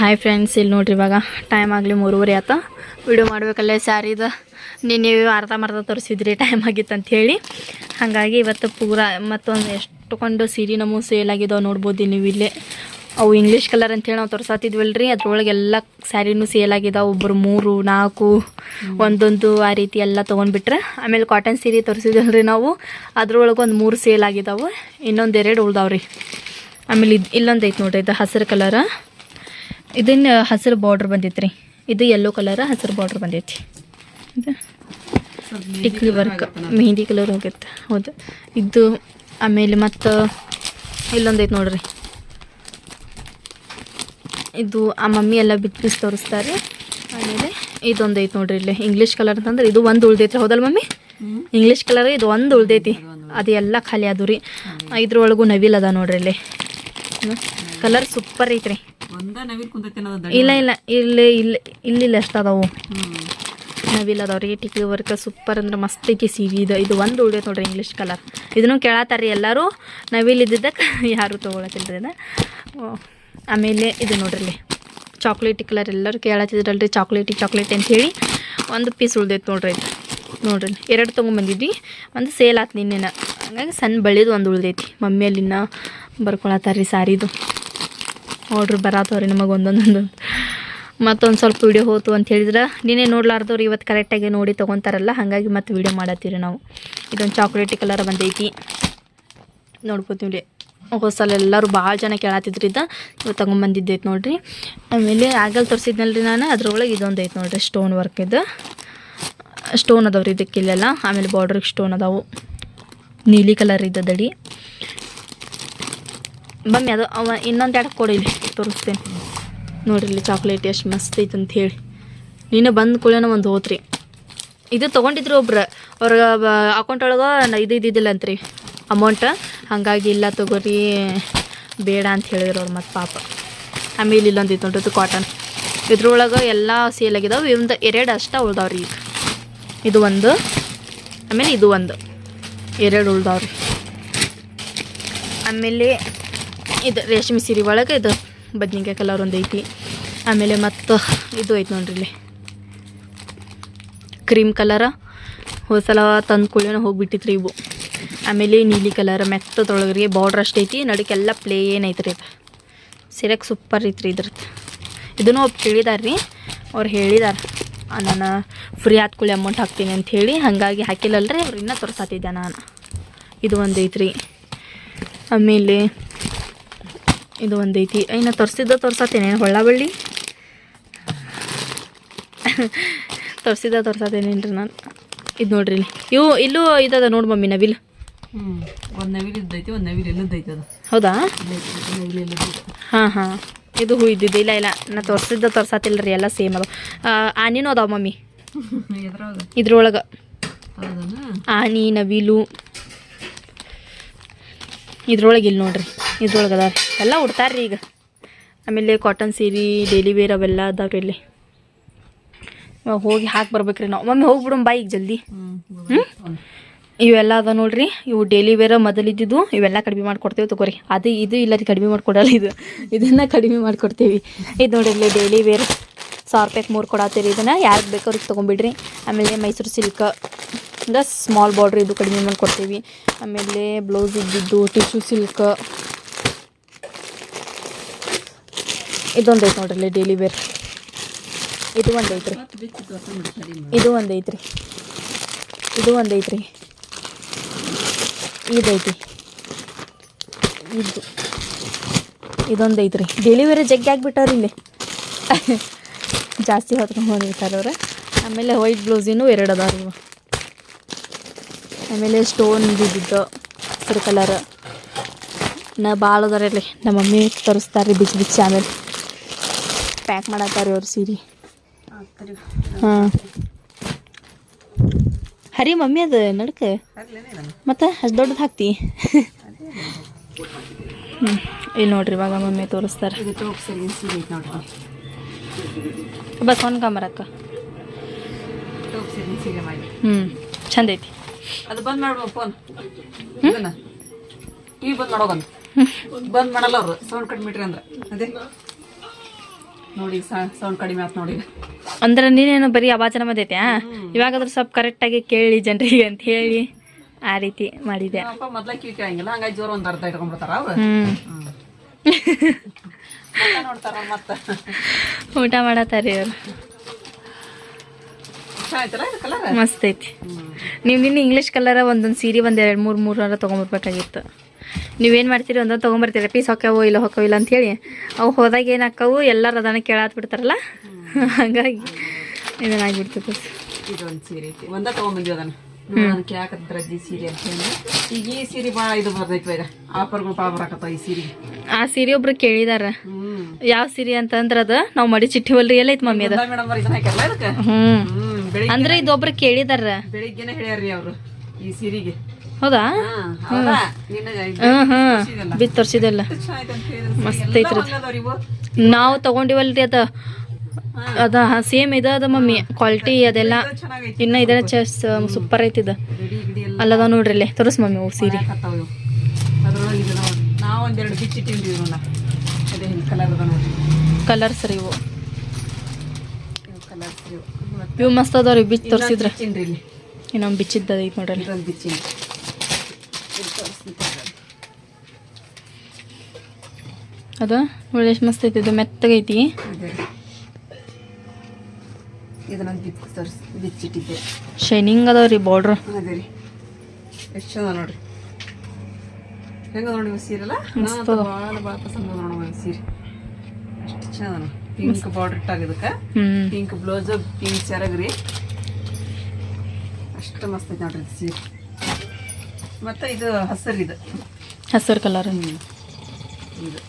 Hi friends ಇಲ್ಲಿ ನೋಡ್ರಿ ಇವಾಗ ಟೈಮ್ ಆಗಲಿ ಮೂರುವರೆ ಆತ. ವಿಡಿಯೋ ಮಾಡಬೇಕಲ್ಲ ಸ್ಯಾರಿದ ನಿನ್ನೆ ಅರ್ಧ ಮರ್ಧ ತೋರಿಸಿದ್ರಿ ಟೈಮ್ ಆಗಿತ್ತು ಹೇಳಿ. ಹಾಗಾಗಿ ಇವತ್ತು ಪೂರ ಮತ್ತೊಂದು ಎಷ್ಟುಕೊಂಡು ಸೀರೆ ನಮಗೂ ಸೇಲ್ ಆಗಿದಾವೆ ನೋಡ್ಬೋದು ನೀವು ಇಲ್ಲೇ. ಅವು ಇಂಗ್ಲೀಷ್ ಕಲರ್ ಅಂತೇಳಿ ನಾವು ತೋರಿಸತ್ತಿದ್ವಲ್ರಿ ಅದ್ರೊಳಗೆ ಎಲ್ಲ ಸ್ಯಾರಿನೂ ಸೇಲ್ ಆಗಿದಾವೆ. ಒಬ್ಬರು ಮೂರು, ನಾಲ್ಕು, ಒಂದೊಂದು ಆ ರೀತಿ ಎಲ್ಲ ತೊಗೊಂಡ್ಬಿಟ್ರೆ. ಆಮೇಲೆ ಕಾಟನ್ ಸೀರೆ ರೀ ನಾವು. ಅದ್ರೊಳಗೆ ಒಂದು ಮೂರು ಸೇಲ್ ಆಗಿದಾವೆ. ಇನ್ನೊಂದು ಎರಡು ಉಳ್ದಾವ್ರಿ. ಆಮೇಲೆ ಇದು ಇಲ್ಲೊಂದು ಐತೆ ನೋಡ್ರಿ, ಇದು ಹಸಿರು ಕಲರ ಇದನ್ನ ಹಸಿರು ಬಾರ್ಡ್ರ್ ಬಂದೈತ್ರಿ. ಇದು ಯೆಲ್ಲೋ ಕಲರ್ ಹಸಿರು ಬಾರ್ಡ್ರ್ ಬಂದೈತಿ ಇದು ಟಿಕ್ಲಿ ವರ್ಕ್ ಮೆಹಂದಿ ಕಲರ್ ಹೋಗುತ್ತೆ. ಹೌದು. ಇದು ಆಮೇಲೆ ಮತ್ತು ಇಲ್ಲೊಂದೈತೆ ನೋಡ್ರಿ. ಇದು ಆ ಮಮ್ಮಿ ಎಲ್ಲ ಬಿಟ್ಟು ಬಿಸಿ ತೋರಿಸ್ತಾರೆ. ಆಮೇಲೆ ಇದೊಂದು ಐತೆ ನೋಡ್ರಿ ಇಲ್ಲಿ. ಇಂಗ್ಲೀಷ್ ಕಲರ್ ಅಂತಂದ್ರೆ ಇದು ಒಂದು ಉಳ್ದೈತ್ರಿ. ಹೌದಲ್ಲ ಮಮ್ಮಿ? ಇಂಗ್ಲೀಷ್ ಕಲರ್ ಇದು ಒಂದು ಉಳ್ದೈತಿ. ಅದೆಲ್ಲ ಖಾಲಿ ಅದು ರೀ. ಇದ್ರೊಳಗೂ ನವಿಲ್ ಅದ ನೋಡ್ರಿ ಇಲ್ಲಿ. ಕಲರ್ ಸೂಪರ್ ಐತ್ರಿ. ಇಲ್ಲ ಇಲ್ಲ ಇಲ್ಲಿ ಇಲ್ಲಿ ಇಲ್ಲಿ ಎಷ್ಟು ಅದಾವು. ನವಿಲ್ ಅದಾವ್ರಿ ಟಿಕ್ಲಿ ವರ್ಕ್ ಸೂಪರ್ ಅಂದ್ರೆ ಮಸ್ತ್ ಐತಿ ಸಿವಿ ಇದು. ಇದು ಒಂದು ಉಳಿದ ನೋಡ್ರಿ ಇಂಗ್ಲೀಷ್ ಕಲರ್ ಇದನ್ನು ಕೇಳತ್ತಾರ್ರಿ ಎಲ್ಲರೂ. ನವಿಲ್ ಇದ್ದಿದ್ದಕ್ಕೆ ಯಾರು ತೊಗೊಳತ್ತಿಲ್ರಿ ಅದು. ಆಮೇಲೆ ಇದು ನೋಡ್ರಿ. ಚಾಕ್ಲೇಟಿ ಕಲರ್ ಎಲ್ಲರೂ ಕೇಳತ್ತಿದ್ರಲ್ರಿ ಚಾಕ್ಲೇಟಿ ಚಾಕ್ಲೇಟ್ ಅಂತ ಹೇಳಿ ಒಂದು ಪೀಸ್ ಉಳ್ದೈತೆ ನೋಡ್ರಿ ಇದು. ನೋಡ್ರಿ. ಎರಡು ತೊಗೊಂಬಂದಿದ್ವಿ. ಒಂದು ಸೇಲ್ ಆತು ನಿನ್ನೆನ. ಹಂಗಾಗಿ ಸಣ್ಣ ಬಳಿದು ಒಂದು ಉಳ್ದೈತಿ. ಮಮ್ಮಿಯಲ್ಲಿನ ಬರ್ಕೊಳತ್ತಾರ್ರಿ ಸಾರಿದು. ಆರ್ಡ್ರ್ ಬರತ್ತವ್ರಿ ನಮಗೆ ಒಂದೊಂದೊಂದು. ಮತ್ತೊಂದು ಸ್ವಲ್ಪ ವಿಡಿಯೋ ಹೋತು ಅಂತ ಹೇಳಿದ್ರೆ, ನೀನೇ ನೋಡ್ಲಾರ್ದವ್ರು ಇವತ್ತು ಕರೆಕ್ಟಾಗಿ ನೋಡಿ ತೊಗೊತಾರಲ್ಲ, ಹಾಗಾಗಿ ಮತ್ತೆ ವೀಡಿಯೋ ಮಾಡತ್ತೀರಿ ನಾವು. ಇದೊಂದು ಚಾಕ್ಲೇಟಿ ಕಲರ್ ಬಂದೈತಿ. ನೋಡ್ಬೋತೀವಿ ಹೊಸಲ ಎಲ್ಲರೂ ಭಾಳ ಜನ ಕೇಳತ್ತಿದ್ರಿ ಇದು. ಇವತ್ತು ತಗೊಂಬಂದಿದ್ದೈತೆ ನೋಡಿರಿ. ಆಮೇಲೆ ಆಗಲ್ ತೋರಿಸಿದ್ನಲ್ರಿ ನಾನು, ಅದ್ರೊಳಗೆ ಇದೊಂದು ಐತೆ ನೋಡಿರಿ ಸ್ಟೋನ್ ವರ್ಕ್ ಇದು. ಸ್ಟೋನ್ ಅದಾವ್ರಿ ಇದಕ್ಕೆ ಇಲ್ಲೆಲ್ಲ ಆಮೇಲೆ ಬಾರ್ಡ್ರಿಗೆ ಸ್ಟೋನ್ ಅದಾವು. ನೀಲಿ ಕಲರ್ ಇದ್ದದಡಿ ಬಮ್ಮಿ ಅದು ಅವ ಇನ್ನೊಂದು ಎರಡು ಕೊಡಿಲಿ ತೋರಿಸ್ತೇನೆ. ನೋಡಿರಿ ಚಾಕ್ಲೇಟ್ ಎಷ್ಟು ಮಸ್ತ್ ಐತೆ ಅಂತ ಹೇಳಿ. ನೀನು ಬಂದ ಕೂಡಲೇ ಒಂದು ಹೋತ್ರಿ. ಇದು ತೊಗೊಂಡಿದ್ರು ಒಬ್ರು, ಅವ್ರ ಅಕೌಂಟ್ ಒಳಗೆ ಇದು ಇದ್ದಿದ್ದಿಲ್ಲ ಅಂತ್ರಿ ಅಮೌಂಟ್ ಹಾಗಾಗಿ ಇಲ್ಲ ತಗೋರಿ, ಬೇಡ ಅಂತ ಹೇಳಿದ್ರು ಅವ್ರು ಮತ್ತು ಪಾಪ. ಆಮೇಲೆ ಇಲ್ಲೊಂದು ಇದು ನೋಡೋದು ಕಾಟನ್ ಇದ್ರೊಳಗೆ ಎಲ್ಲ ಸೇಲ್ ಆಗಿದಾವೆ ಇವಂದು ಎರಡು ಅಷ್ಟ ಉಳ್ದಾವ್ರಿ ಈಗ. ಇದು ಒಂದು, ಆಮೇಲೆ ಇದು ಒಂದು. ಎರಡು ಉಳ್ದಾವ್ರಿ. ಆಮೇಲೆ ಇದು ರೇಷ್ಮೆ ಸೀರೆ ಒಳಗೆ ಇದು ಬದ್ನಿಕಾಯಿ ಕಲರ್ ಒಂದು ಐತಿ. ಆಮೇಲೆ ಮತ್ತು ಇದು ಐತಿ ನೋಡ್ರಿ ಇಲ್ಲಿ. ಕ್ರೀಮ್ ಕಲರ ಹೋದ್ಸಲ ತಂದು ಕುಳಿನ ಹೋಗಿಬಿಟ್ಟಿತ್ತು ರೀ ಇವು. ಆಮೇಲೆ ನೀಲಿ ಕಲರ್ ಮೆತ್ತದೊಳಗ್ರಿ ಬಾರ್ಡ್ರ್ ಅಷ್ಟು ಐತಿ ನಡಕ್ಕೆಲ್ಲ ಪ್ಲೇನ್ ಐತ್ರಿ ಇದು. ಸೀರೆಗೆ ಸೂಪರ್ ಐತ್ರಿ ಇದ್ರದ್ದು ಇದನ್ನು ಒಬ್ಬ ಕೇಳಿದಾರ್ರಿ ಅವ್ರು ಹೇಳಿದಾರೆ ನಾನು ಫ್ರೀ ಕುಳಿ ಅಮೌಂಟ್ ಹಾಕ್ತೀನಿ ಅಂತ ಹೇಳಿ, ಹಾಗಾಗಿ ಹಾಕಿಲ್ಲಲ್ರಿ, ಅವ್ರು ಇನ್ನೂ ತೋರ್ಸಾತಿದ್ದೆ ನಾನು. ಇದು ಒಂದು ಐತ್ರಿ. ಆಮೇಲೆ ಇದು ಒಂದೈತಿ. ಇನ್ನು ತೋರಿಸಿದ್ದ ತೋರ್ಸತ್ತೇನೆ ಹೊಳ್ಳ ಬಳ್ಳಿ ತೋರಿಸಿದ್ದ ತೋರ್ಸತ್ತೇನೇನ್ರಿ ನಾನು. ಇದು ನೋಡ್ರಿ ಇಲ್ಲಿ. ಇವು ಇಲ್ಲೂ ಇದದ ನೋಡಿ ಮಮ್ಮಿ ನವಿಲ್. ಹ್ಮ್ ಒಂದ್ ನವಿಲ್ ಇದ್ದೈತಿ ಒಂದ್ ನವಿಲ್ ಇಲ್ಲದೈತಿ ಅದು. ಹೌದಾ? ಹಾಂ ಹಾಂ. ಇದು ಹೂ ಇದ್ದಿದ್ದು. ಇಲ್ಲ ಇಲ್ಲ. ನಾ ತೋರಿಸಿದ್ದ ತೋರ್ಸತ್ತಿಲ್ಲ ರೀ ಎಲ್ಲ ಸೇಮ್ ಅದು. ಆನಿನೂ ಅದಾವ ಮಮ್ಮಿ. ಇದ್ರೊಳಗೆ. ಆನಿ ನವಿಲು. ಇದ್ರೊಳಗೆ ಇಲ್ಲಿ ನೋಡ್ರಿ, ಇದ್ರೊಳಗೆ ಅದಾವ ಎಲ್ಲ ಉಡ್ತಾರ್ರಿ ಈಗ. ಆಮೇಲೆ ಕಾಟನ್ ಸೀರೆ ಡೈಲಿ ವೇರ್ ಅವೆಲ್ಲ ಅದಾವ್ರಿ ಇಲ್ಲಿ. ಹೋಗಿ ಹಾಕಿ ಬರ್ಬೇಕ್ರಿ ನಾವು. ಮಮ್ಮಿ ಹೋಗ್ಬಿಡೋಣ ಬಾ ಈಗ ಜಲ್ದಿ. ಇವೆಲ್ಲ ಅದ ನೋಡ್ರಿ. ಇವು ಡೈಲಿ ವೇರ ಮೊದಲಿದ್ದು ಇವೆಲ್ಲ ಕಡಿಮೆ ಮಾಡ್ಕೊಡ್ತೇವೆ ತಗೋರಿ. ಅದು ಇದು ಇಲ್ಲ ರೀ, ಕಡಿಮೆ ಮಾಡ್ಕೊಡಲ್ಲ ಇದು. ಇದನ್ನ ಕಡಿಮೆ ಮಾಡ್ಕೊಡ್ತೀವಿ. ಇದು ನೋಡ್ರಿ ಇಲ್ಲಿ ಡೈಲಿ ವೇರ್ ಸಾವಿರ ರೂಪಾಯ್ಗೆ ಮೂರು ಕೊಡತ್ತೀರಿ ಇದನ್ನು. ಯಾರಿಗೆ ಬೇಕಾದ್ರಿಗೆ ತೊಗೊಂಬಿಡ್ರಿ. ಆಮೇಲೆ ಮೈಸೂರು ಸಿಲ್ಕ್ ಇಂದ ಸ್ಮಾಲ್ ಬಾರ್ಡ್ರ್ ಇದು ಕಡಿಮೆ ಮಾಡ್ಕೊಡ್ತೀವಿ ಆಮೇಲೆ ಬ್ಲೌಸ್ ಇದ್ದಿದ್ದು ಟಿಶ್ಯೂ ಸಿಲ್ಕ್ ಇದೊಂದು ನೋಡ್ರಿ ಇಲ್ಲಿ ಡೈಲಿ ವೇರ್ ಇದು ಒಂದು ಐತ್ರಿ ಇದು ಒಂದು ಐತ್ರಿ ಇದು ಒಂದು ಐತ್ರಿ ಇದೈತಿ ಇದು ಇದೊಂದು ಐತ್ರಿ ಡೈಲಿ ವೇರ್ ಜಗ್ಗಿ ಆಗಿಬಿಟ್ಟವ್ರಿ ಇಲ್ಲಿ. ಜಾಸ್ತಿ ಹೊತ್ಕೊಂಡು ಬಂದಿರ್ತಾರೆ ಅವ್ರು. ಆಮೇಲೆ ವೈಟ್ ಬ್ಲೌಸಿನೂ ಎರಡು ಅದಾವ ಆಮೇಲೆ ಸ್ಟೋನ್ ಬಿದ್ದಿದ್ದು ಹಸಿರು ಕಲರ್ ನಾ ಭಾಳ ಅದಾರ ಇಲ್ಲಿ ನಮ್ಮ ಮಮ್ಮಿ ತರಿಸ್ತಾರೆ ರೀ ಬಿಚ್ಚಿ ಬಿಚ್ಚಿ ಆಮೇಲೆ. ಪ್ಯಾಕ್ ಮಾಡತ್ತಾರ ಅವ್ರ ಸೀರೆ. ಹಾಂ. ಹರಿ ಮಮ್ಮಿ ಅದು ನಡ್ಕ? ಮತ್ತು ಅಷ್ಟು ದೊಡ್ಡದು ಹಾಕ್ತಿ? ಹ್ಞೂ ಇಲ್ಲಿ ನೋಡ್ರಿ ಇವಾಗ ಮಮ್ಮಿ ತೋರಿಸ್ತಾರೆ. ಬಸ್ ಒಂದು ಕಾಮರಕ್ಕ ಹ್ಞೂ ಚಂದ ಐತಿ ಅದು ಬಂದ್ ಮಾಡ್ಬೋದು ಫೋನ್. ಇದನ್ನ. ಟಿವಿ ಬಂದ್ ಮಾಡೋಗಂತ ಬಂದ್ ಮಾಡಲ್ಲ ಅವ್ರು. ಸೌಂಡ್ ಕಡಿಮೆ ಇಟ್ರಿ ಅಂದ್ರೆ. ಅದೇ. ನೋಡಿ ಸೌಂಡ್ ಕಡಿಮೆ ಆಯ್ತು ನೋಡಿ. ಅಂದ್ರೆ ನೀನೇನು ಬರೀ ಅವಾಚನ ಬಂದೈತೆ ಇವಾಗಾದ್ರೂ ಸ್ವಲ್ಪ ಕರೆಕ್ಟಾಗಿ ಕೇಳಿ ಜನರಿಗೆ ಅಂತ ಹೇಳಿ ಆ ರೀತಿ ಮಾಡಿದೆ. ಮೊದ್ಲ ಕಿವಿ ಕೇಳಂಗಿಲ್ಲ. ಹಂಗಾಗಿ ಜೋರ ಒಂದ್ ಅರ್ಧ ಇಟ್ಕೊಂಡ್ಬಿಡ್ತಾರ ಅವ್ರು. ಊಟ ಮಾಡತ್ತಾರಿ ಅವ್ರು. ಮಸ್ತ್ ಐತಿ. ನೀವು ನಿನ್ನ ಇಂಗ್ಲೀಷ್ ಕಲರ ಒಂದೊಂದು ಸೀರೆ ಒಂದು ಎರಡು ಮೂರು ಮೂರರ ತೊಗೊಂಬರ್ಬೇಕಾಗಿತ್ತು. ನೀವೇನು ಮಾಡ್ತೀರಿ? ಒಂದೊಂದು ತೊಗೊಂಬರ್ತೀರಿ? ಪೀಸ್ ಹೊಕ್ಕವೋ ಇಲ್ಲ ಹೊಕ್ಕವೋ ಇಲ್ಲ ಅಂತೇಳಿ. ಅವು ಹೋದಾಗ ಏನು ಹಾಕವು ಎಲ್ಲರೂ ಅದನ್ನ ಕೇಳಾತ್ ಬಿಡ್ತಾರಲ್ಲ ಹಾಗಾಗಿ ಇದನ್ನಾಗ್ಬಿಡ್ತದೆ ಇದೊಂದ್ ಸೀರೆ ಐತಿ. ಒಂದ ತಗೊಂಬಂದಿವಿ ಅದನ್ನ. ನೋಡೋದಕ್ಕೆ ಯಾಕತ್ರ ಅಜ್ಜಿ ಸೀರೆ ಅಂತ ಹೇಳಿ. ಈಗ ಈ ಸೀರೆ ಭಾಳ ಇದು ಬರ್ತೈತಿ ಈಗ ಆಫರ್ಗಳು ಭಾಳ ಬರಾಕತ್ತಾವ ಈ ಸೀರೆ ಆ ಸೀರೆ ಒಬ್ರು ಕೇಳಿದಾರ. ಯಾವ ಸೀರೆ ಅಂತಂದ್ರೆ ಅದು? ನಾವು ಮಡಿ ಚಿಟ್ಟಿವಲ್ರಿ ಎಲ್ಲ ಐತಿ ಮಮ್ಮಿ ಅದು. ಮೇಡಮ್ ಇದನ್ನ ಅಂದ್ರೆ ಇದೊಬ್ರು ಕೇಳಿದಾರ. ಬೆಳಿಗ್ಗೆನೆ ಹೇಳ್ಯಾರ್ರಿ ಅವರು ಈ ಸೀರೆಗೆ. ಹೌದಾ. ಬಿತ್ ತೋರ್ಸಿದಲ್ಲ. ಮಸ್ತ್ ಐತ್ರಿ. ನಾವು ತಗೊಂಡಿವಲ್ರಿ ಅದ. ಅದ ಸೇಮ್ ಇದ ಅದ ಮಮ್ಮಿ. ಕ್ವಾಲಿಟಿ ಅದೆಲ್ಲ ಇನ್ನ ಇದನ್ನ ಚೆಸ್ ಸೂಪರ್ ಐತಿದ. ಅಲ್ಲದ ನೋಡ್ರಿ ಅಲ್ಲೇ. ತೋರಿಸ್ ಮಮ್ಮಿ ಅವು ಸೀರೆ. ರೀ ಇವು ಇದು ನೋಡಿ ನಾವು ಒಂದೆರಡು ಬಿಚ್ಚಿಟ್ಟಿವಿ ನೋಡ ಅದೇ ಹಿಂಗೆ ಕಲರ್ ಅದ ನೋಡಿ ಕಲರ್ಸ್ ರೀ ಇವು ಇವು ಕಲರ್ಸ್ ಇವು ಮತ್ತೆ ಇವು ಮಸ್ತ್ ಅದಾವ್ರಿ ಬಿಚ್ ತೋರಿಸಿದ್ರೆ. ಇನ್ನೊಂದು ಬಿಚ್ಚಿದ್ದ ಐತಿ ನೋಡ್ರಿ. ಇದೊಂದು ಬಿಚ್ಚಿ. ಅದ ನೋಡಿ ಎಷ್ಟು ಮಸ್ತ್ ಐತಿ ಇದು ಮೆತ್ತಗೈತಿ ಅದೇ ರೀ. ಇದನ್ನೊಂದು ಬಿಚ್ಚಿ ತೋರಿಸ್ ಬಿಚ್ಚಿಟ್ಟಿದ್ದೆ. ಶೈನಿಂಗ್ ಅದಾವ್ರಿ ಬಾರ್ಡ್ರ್ ಅದೇ ರೀ. ಎಷ್ಟು ಚಂದ ನೋಡ್ರಿ. ಹೆಂಗ ನೋಡಿ ಇವು ಸೀರೆ ಅಲ್ಲ ಮಸ್ತ್ ಅದ. ಭಾಳ ಭಾಳ ಪಸಂದ ನೋಡಿ ಸೀರೆ. ಅಷ್ಟು ಚಂದ ಪಿಂಕ್ ಬಾರ್ಡರ್ ಇಟ್ಟಾಗಿದ್ದಕ್ಕೆ. ಪಿಂಕ್ ಬ್ಲೌಸ್ ಪಿಂಕ್ ಸೆರಗ್ರಿ ಅಷ್ಟು ಮಸ್ತ್ ಐತೆ ನೋಡ್ರಿ ಸೀರೆ. ಮತ್ತು ಇದು ಹಸಿರು ಇದು. ಹಸಿರು ಕಲರ್ ಇದು.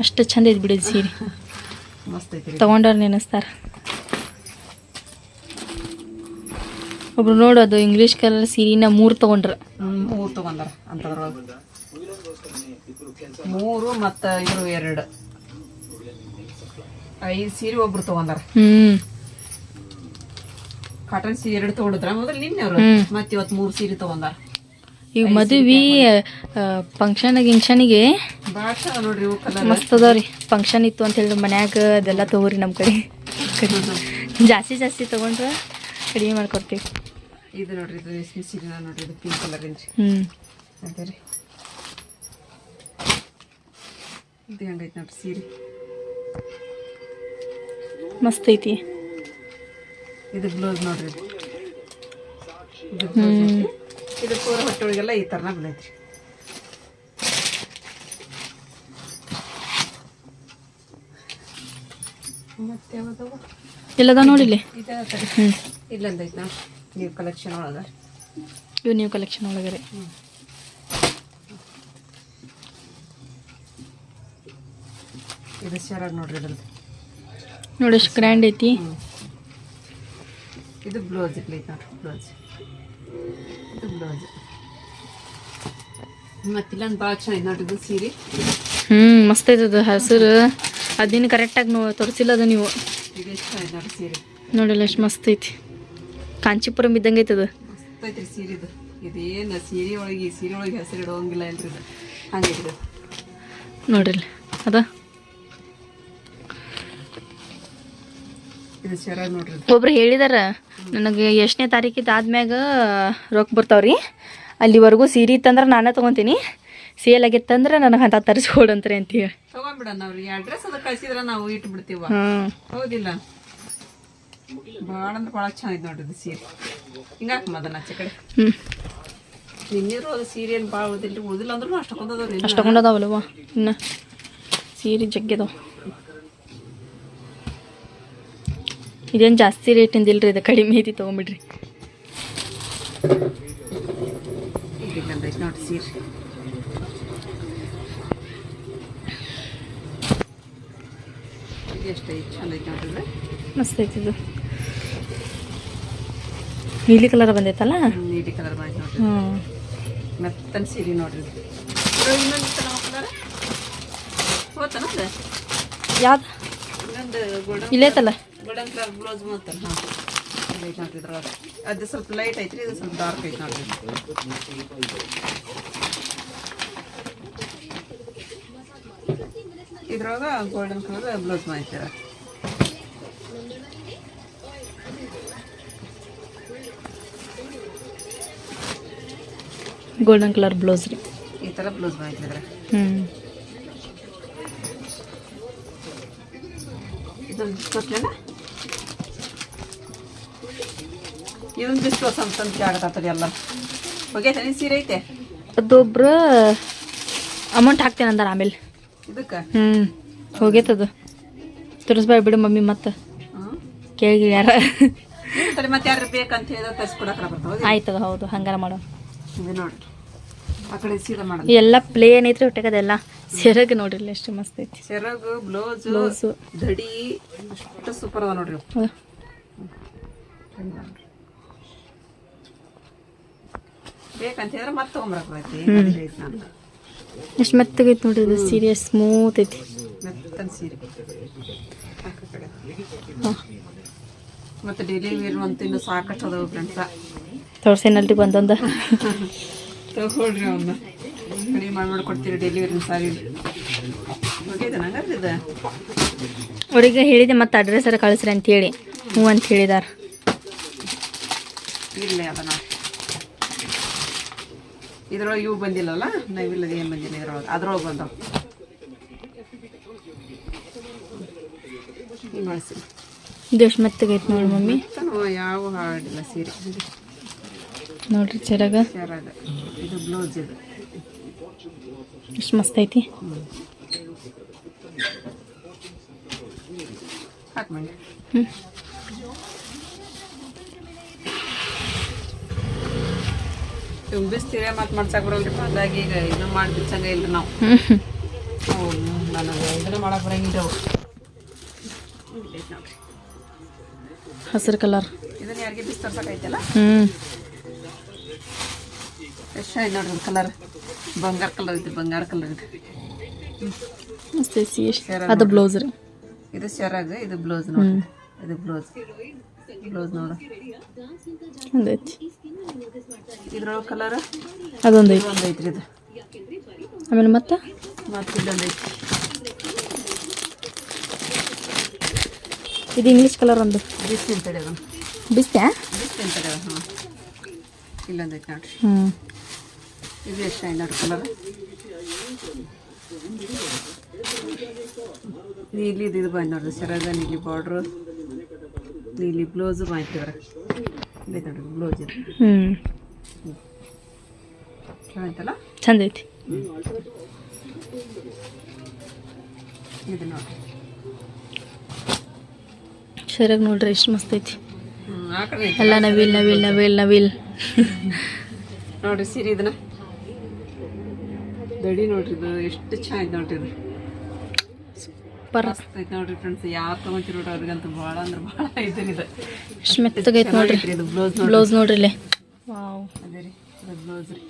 ಅಷ್ಟು ಚಂದ ಐತಿ ಬಿಡಿ ಸೀರೆ. ಮಸ್ತ್ ಐತಿ ರೀ. ನೆನೆಸ್ತಾರೆ. ಒಬ್ರು ನೋಡು ಅದು ಇಂಗ್ಲೀಷ್ ಕಲರ್ ಸೀರೆನ ಮೂರು ತಗೊಂಡ್ರ. ಮೂರು ತಗೊಂಡಾರ ಅಂತದ್ರೊಳಗೆ. ಮೂರು ಮತ್ತು ಇದು ಎರಡು. ಐದು ಸೀರೆ ಒಬ್ರು ತಗೊಂಡಾರ. ಹ್ಮ್. ಕಾಟನ್ ಸೀರೆ ಎರಡು ತಗೊಂಡಿದ್ರ. ಮೊದಲು ನಿನ್ನೆ ಅವರು. ಮತ್ತೆ ಇವತ್ತು ಮೂರು ಸೀರೆ ತಗೊಂಡಾರ. ಈಗ ಮದುವೆ ಫಂಕ್ಷನ್ ಗಿಂಕ್ಷನಿಗೆ ನೋಡ್ರಿ ಮಸ್ತ್ ಅದಾವ್ರಿ ಫಂಕ್ಷನ್ ಇತ್ತು ಅಂತ ಹೇಳಿ ಮನ್ಯಾಗ ಅದೆಲ್ಲ ತಗೋರಿ ನಮ್ಮ ಕಡೆ. ಜಾಸ್ತಿ ಜಾಸ್ತಿ ತಗೊಂಡ್ರೆ ಕಡಿಮೆ ಮಾಡ್ಕೊಡ್ತೀವಿ. ಇದು ನೋಡ್ರಿ ಇದು ರೇಷ್ಮೆ ಸೀರೆ ನೋಡ್ರಿ ಇದು ಪಿಂಕ್ ಕಲರ್ ಇಂಚ್. ಹ್ಮ್. ಅದೇ ರೀ. ಇದು ಹೆಂಗೈತೆ ನೋಡ್ರಿ ಸೀರೆ. ಮಸ್ತ್ ಐತಿ. ಇದು ಬ್ಲೌಸ್ ನೋಡ್ರಿ. ಇದು. ಇದು ಪೂರ ಹೊಟ್ಟೆಗಳಿಗೆಲ್ಲ ಈ ಥರನ ಬಂದೈತಿ ಮತ್ತೆ ಯಾವ್ದವ? ಇಲ್ಲದ ನೋಡಿಲ್ಲಿ ಇಲ್ಲೊಂದೈತೆ ನೋಡಿ ನೀವು ಕಲೆಕ್ಷನ್ ಒಳಗೆ. ಇವು ನೀವು ಕಲೆಕ್ಷನ್ ಒಳಗರೆ ಇದು ನೋಡ್ರಿ ಇದ್ರದ್ದು. ನೋಡಿ ಎಷ್ಟು ಗ್ರ್ಯಾಂಡ್ ಐತಿ. ಇದು ಬ್ಲೌಸ್ ಇಟ್ಲೈತೆ ನೋಡ್ರಿ ಬ್ಲೌಸ್. ಇದು ಬ್ಲೌಸ್. ಮತ್ತೆ ಇಲ್ಲೊಂದು ಭಾಳ ಚೆನ್ನಾಗಿ ನೋಡ್ರಿ ಇದು ಸೀರೆ. ಹ್ಮ್ ಮಸ್ತ್ ಐತದ ಹಸಿರು. ಅದಿನ ಕರೆಕ್ಟಾಗಿ ನೋ ತೋರಿಸಿಲ್ಲ ಅದು ನೀವು. ನೋಡಿಲ್ಲ ಎಷ್ಟು ಮಸ್ತ್ ಐತಿ. ಕಾಂಚಿಪುರಂ ಇದ್ದಂಗೆ ಐತದ ಮಸ್ತ್ ಐತ್ರಿ ಸೀರೆ ಇದು. ಇದೇನು ಸೀರೆ ಒಳಗೆ ಸೀರೆ ಒಳಗೆ ಹೆಸರು ಇಡೋಂಗಿಲ್ಲ ಇಲ್ರಿ ಇದು ಇದು ನೋಡಿಲ್ಲ ಅದ. ಒಬ್ರು ಹೇಳಿದಾರ ನನಗೆ ಎಷ್ಟನೇ ತಾರೀಕಿದ್ದು ಆದ್ಮ್ಯಾಗ ರೊಕ್ಕ ಬರ್ತಾವ್ರಿ. ಅಲ್ಲಿವರೆಗೂ ಸೀರೆ ಇತ್ತಂದ್ರೆ ನಾನೇ ತೊಗೊತೀನಿ. ಸೇಲ್ ಆಗಿತ್ತಂದ್ರೆ ನನಗೆ ಅಂತ ತರಿಸ್ಕೊಡಂತ್ರಿ ಅಂತ ಹೇಳಿ. ಅವ್ರಿಗೆ. ಅಡ್ರೆಸ್ ಅದು ಕಳ್ಸಿದ್ರ ನಾವು ಇಟ್ಟು ಬಿಡ್ತೀವ ಹೌದಿಲ್ಲ. ಭಾಳ ಅಂದ್ರೆ ಭಾಳ ಚೆನ್ನಾಗಿದೆ ನೋಡ್ರಿ ಇದು ಸೀರೆ. ಹಿಂಗಾಕ ಮದನ ಆಚೆ ಕಡೆ. ಹ್ಞೂ ನಿನ್ನಿರು ಅದು ಸೀರೆ ಏನು ಭಾಳ ಅಂದ್ರೂ ಇನ್ನು. ಸೀರೆ ಜಗ್ಗಿದಾವ ಇದೇನು ಜಾಸ್ತಿ ರೇಟಿಂದ ಇಲ್ರಿ ಇದು ಕಡಿಮೆ ಐತಿ ತೊಗೊಂಬಿಡ್ರಿ. ಮಸ್ತ್ ಐತಿ ಇದು. ನೀಲಿ ಕಲರ್ ಬಂದೈತಲ್ಲ? ನೀಲಿ ಕಲರ್ ಹ್ಞೂ ಮೆತ್ತನ ಸೀರೆ ನೋಡ್ರಿ ಯಾವ್ದು ಇಲ್ಲೈತಲ್ಲ ಗೋಲ್ಡನ್ ಕಲರ್ ಬ್ಲೌಸ್ ಮಾಡ್ತಾರೆ ಹಾಂ. ಐತೆ ನೋಡ್ರಿ ಅದು ಸ್ವಲ್ಪ ಲೈಟ್ ಐತ್ರಿ ಇದು ಸ್ವಲ್ಪ ಡಾರ್ಕ್ ಐತೆ ನೋಡ್ರಿ. ಇದ್ರೊಳಗ ಗೋಲ್ಡನ್ ಕಲರ್ ಬ್ಲೌಸ್ ಮಾಡ್ತೀರ ಗೋಲ್ಡನ್ ಕಲರ್ ಬ್ಲೌಸ್ ರೀ. ಈ ಥರ ಬ್ಲೌಸ್ ಮಾಡ್ತಿದ್ರೆ ಹ್ಞೂ ಇದೊಂದು ಬಿಸ್ಕೊಟ್ಲೇನ ಇದೊಂದು ಬಿಸ್ಕೋ ಸಂತಂತ ಆಗತ್ತರಿ ಎಲ್ಲ ಹೋಗೈತೆ ಸೀರೆ ಐತೆ? ಅದೊಬ್ರು ಅಮೌಂಟ್ ಹಾಕ್ತೇನೆ ಅಂದಾರ ಆಮೇಲೆ. ಇದಕ್ಕೆ? ಹ್ಞೂ ಹೋಗೈತದು. ತೋರಿಸ್ಬಾರ್ದು ಬಿಡು ಮಮ್ಮಿ ಮತ್ತೆ. ಕೇಳಿ ಯಾರ? ಮತ್ತೆ ಯಾರು ಬೇಕಂತ ಹೇಳಿದ್ರೆ ತರಿಸ್ಕೊಡಕ್ರ ಬರ್ತಾವೆ ಆಯ್ತದ ಹೌದು ಹಂಗಾರ ಮಾಡೋ ಇದು ನೋಡಿ. ಆ ಕಡೆ ಸೀದಾ ಮಾಡೋದು ಎಲ್ಲ ಪ್ಲೇನ್ ಐತ್ರಿ ಹೊಟ್ಟೆಗದೆಲ್ಲ ಸೆರಗ್ ನೋಡ್ರಿ ಎಷ್ಟು ಮಸ್ತ್ ಐತಿ. ಸೆರಗ್ ಬ್ಲೌಸ್ ಬ್ಲೌಸ್. ದಡಿ ಅಷ್ಟು ಸೂಪರ್ ಅದ ನೋಡ್ರಿ. ಮತ್ತೆ ನಾನು ಎಷ್ಟು ಮೆತ್ತಗೈತೆ ನೋಡಿ ಇದು ಸೀರೆ ಸ್ಮೂತ್ ಐತಿ. ಮೆತ್ತನ ಸೀರೆ. ಆ ಮತ್ತೆ ಡೈಲಿ ವೇರ್ ಅಂತೂ ಇನ್ನು ಸಾಕಷ್ಟು ಅದಾವ ಫ್ರೆಂಡ್ಸ ತೋರ್ಸೇನಲ್ರಿ ಬಂದೊಂದು. ತಗೊಳ್ರಿ ಅವನ್ನ ಕಡಿಮೆ ಕೊಡ್ತೀರಿ ಡೈಲಿ ವೇರಿನ ಸಾರಿ. ಅವ್ರಿಗೆ ಹೇಳಿದೆ ಮತ್ತೆ ಅಡ್ರೆಸ್ ಎಲ್ಲ ಕಳಿಸ್ರಿ ಅಂತೇಳಿ. ಹ್ಞೂ ಅಂತ ಹೇಳಿದಾರ. ಇಲ್ಲ ಅದನ್ನ. ಇದ್ರೊಳಗೆ ಇವು ಬಂದಿಲ್ಲಲ್ಲ ನಾವಿಲ್ಲ ಏನು ಬಂದಿಲ್ಲ ಇದ್ರೊಳಗೆ. ಅದ್ರೊಳಗೆ ಬಂದವು. ಬಳಸಿ. ಮೆತ್ತಗೈತಿ ನೋಡಿ ಮಮ್ಮಿ. ಯಾವ ಹಾಡಿಲ್ಲ ಸೀರೆ. ನೋಡ್ರಿ ಚರಗ. ಚರಗ. ಇದು ಬ್ಲೌಸ್ ಇದು. ಎಷ್ಟು ಮಸ್ತ್ ಐತಿ. ಹಾಕಿ ಹ್ಞೂ ಇವ್ ಬಿಸ್ತೀರ ಮತ್ತೆ ಮಾಡ್ಸಕ್ಕೆ ಬರಲ್ರಿ ಹಾಗಾಗಿ ಈಗ ಇದು ಮಾಡಿ ಬಿಚ್ಚಂಗ ಇಲ್ರಿ ನಾವು. ನನಗೆ ಇದನ್ನ ಮಾಡಕ್ ಬರಂಗಿಲ್ಲ ಹಸಿರು ಕಲರ್. ಇದನ್ನ ಯಾರಿಗೆ ಬಿಸಿ ತರ್ಸಕ್ಕೈತಲ್ಲ ಹ್ಞೂ ಎಷ್ಟು ನೋಡ್ರಿ ಕಲರ್? ಬಂಗಾರ ಕಲರ್ ಐತಿ ಬಂಗಾರ ಕಲರ್ ಇದೆ. ಅದು ಬ್ಲೌಸ್ ರೀ. ಇದು ಶರಾಗ ಇದು ಬ್ಲೌಸ್ ನೋಡಿ ಇದು ಬ್ಲೌಸ್. ಬ್ಲೌಸ್ ನೋಡು. ಒಂದೈತಿ. ಇದ್ರೊಳಗೆ ಕಲರ್ ಅದೊಂದು ಐತಿ ಒಂದು ಐತ್ರಿ ಇದು. ಆಮೇಲೆ ಮತ್ತೆ? ಮತ್ತೆ ಇಲ್ಲೊಂದು ಐತಿ ಇದು ಇಂಗ್ಲೀಷ್ ಕಲರ್ ಒಂದು. ಬಿಸಿ ಅಂತೇಳಿ ಅದನ್ನು. ಬಿಸ್ತ್ಯಾ ಬಿಸಿ ಅಂತೇಳಿ ಅದು ಹಾಂ. ಇಲ್ಲೊಂದು ಐತಿ ನೋಡ್ರಿ. ಹ್ಞೂ ಇದು ಎಷ್ಟು ನೋಡ್ರಿ ಕಲರ್ ನೀಲಿ ಇದು ಬಂದು ನೋಡ್ರಿ ಸೆರಗ ನೀಲಿ ಬಾರ್ಡ್ರು ನೀಲಿ ಬ್ಲೌಸು ಮಾಡ್ತಿವ್ರ ಇಲ್ಲಿ ನೋಡ್ರಿ ಬ್ಲೌಸ್ ಇದು ಹ್ಞೂ ಚೆನ್ನಾಯ್ತಲ್ಲ ಚಂದ ಐತಿ. ಇದು ನೋಡಿ. ಸರಿಯಾಗಿ ನೋಡ್ರಿ ಎಷ್ಟು ಮಸ್ತ್ ಐತಿ. ಎಲ್ಲ ನವಿಲ್ ನವಿಲ್ ನವಿಲ್ ನವಿಲ್. ನೋಡ್ರಿ ಸೀರೆ ಇದನ್ನ. ದಡಿ ನೋಡ್ರಿ ಇದು ಎಷ್ಟು ಚೆನ್ನಾಗಿ ನೋಡ್ರಿ ಇದು. ಪರ್ ಮಸ್ತ್ ಐತಿ ನೋಡ್ರಿ ಫ್ರೆಂಡ್ಸ್ ಯಾರು ತೊಗೊಂತೀರಿ ನೋಡ್ರಿ ಅವ್ರಿಗಂತೂ ಭಾಳ ಅಂದ್ರೆ ಭಾಳ ಇದು ಇದು. ಎಷ್ಟು ಮೆತ್ತಗೈತೆ ನೋಡ್ರಿ. ಇದು ಬ್ಲೌಸ್ ಬ್ಲೌಸ್ ನೋಡ್ರಿ ಇಲ್ಲಿ. ವಾವ್. ಅದೇ ರೀ ಇದು ಬ್ಲೌಸ್ ರೀ.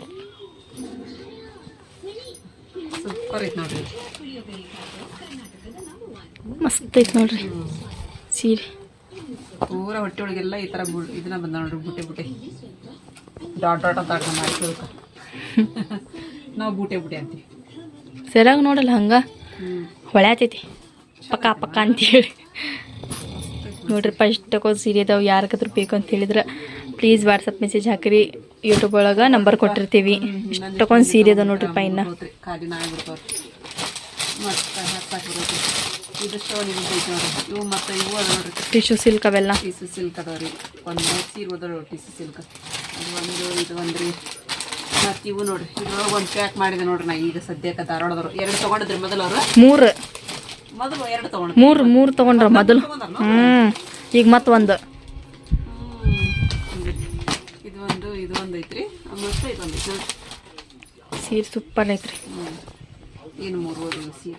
ಸೂಪರ್ ಐತೆ ನೋಡ್ರಿ. ಮಸ್ತ್ ಐತಿ ನೋಡ್ರಿ. ಸೀರೆ. ಪೂರ ಹೊಟ್ಟೆ ಒಳಗೆಲ್ಲ ಈ ಥರ ಬು ಇದನ್ನ ಬಂದ ನೋಡ್ರಿ ಬುಟ್ಟೆ ಬುಟ್ಟೆ ಡಾಟ್ ಡಾಟ್ ಅಂತ ಹಾಕೊಂಡು ಮಾಡ್ಕೋಬೇಕು ನಾವು ಬೂಟೆ ಬೂಟೆ ಅಂತೀವಿ. ಸರಿಯಾಗಿ ನೋಡಲ್ಲ ಹಂಗ? ಹೊಳೆ ಹೊಳ್ಯಾತೈತಿ. ಪಕ್ಕ ಪಕ್ಕ ಅಂತೇಳಿ ನೋಡ್ರಿಪ್ಪ ತಗೋ ಸೀರೆ ಅದಾವೆ, ಯಾರಿಗಾದ್ರೂ ಬೇಕು ಅಂತ ಹೇಳಿದ್ರೆ ಪ್ಲೀಸ್ ವಾಟ್ಸಪ್ ಮೆಸೇಜ್ ಹಾಕಿರಿ. ಯೂಟ್ಯೂಬ್ ಒಳಗೆ ನಂಬರ್ ಕೊಟ್ಟಿರ್ತೀವಿ. ಇಷ್ಟಕ್ಕೊಂದು ಸೀರೆ ಅದಾವ ನೋಡ್ರಿಪ್ಪ ಇನ್ನು ಟಿಶ್ಯೂ ಸಿಲ್ಕ್ ಅವೆಲ್ಲ ಟಿಶ್ಯೂ ಸಿಲ್ಕ್ ಅದಾವ್ರಿ ಒಂದು ಸೀರೆ ಅದಾವ ಟಿಶ್ಯೂ ಸಿಲ್ಕ್ ಒಂದು ಇದು ಒಂದು ರೀ ಮತ್ತು ಇವು ನೋಡ್ರಿ ಇದ್ರೊಳಗೆ ಒಂದು ಪ್ಯಾಕ್ ಮಾಡಿದೆ ನೋಡ್ರಿ ನಾ ಈಗ ಸದ್ಯಕ್ಕೆ ಧಾರವಾಡದವ್ರು ಎರಡು ತೊಗೊಂಡಿದ್ರಿ ಮೊದಲು ಅವರು ಮೂರು. ಮೂರು ಮೂರು ತಗೊಂಡ್ರ ಮೊದಲು. ಹ್ಮ್. ಈಗ ಮತ್ ಒಂದು ಇದು ಒಂದು ಇದು ಒಂದು ಐತ್ರಿ. ಮತ್ತು ಇದೊಂದು ಐತಿ ನೋಡ್ರಿ ಸೀರೆ ಸೂಪರ್ ಐತ್ರಿ. ಏನು ಮೂರು ಸೀರೆ?